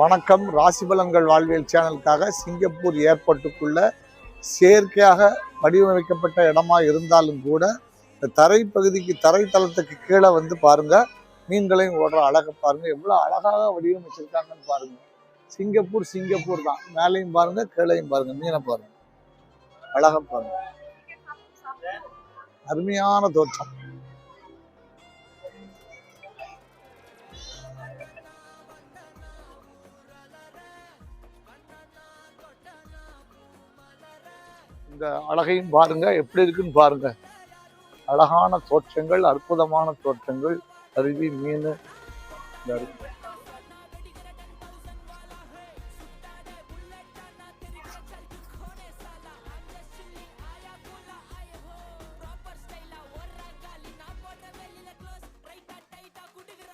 வணக்கம். ராசிபலன்கள் வாழ்வியல் சேனலுக்காக சிங்கப்பூர் ஏர்போர்ட்டுக்குள்ள செயற்கையாக வடிவமைக்கப்பட்ட இடமா இருந்தாலும் கூட இந்த தரைப்பகுதிக்கு தரைத்தளத்துக்கு கீழே வந்து பாருங்க. மீன்களையும் ஓடுற அழகை பாருங்க. எவ்வளோ அழகாக வடிவமைச்சிருக்காங்கன்னு பாருங்க. சிங்கப்பூர் சிங்கப்பூர் தான். மேலையும் பாருங்க கீழையும் பாருங்க. மீனை பாருங்க. அழகாக பாருங்க. அருமையான தோற்றம். இந்த அழகையும் பாருங்க. எப்படி இருக்குன்னு பாருங்க. அழகான தோற்றங்கள் அற்புதமான தோற்றங்கள் அருவி மீன் இந்த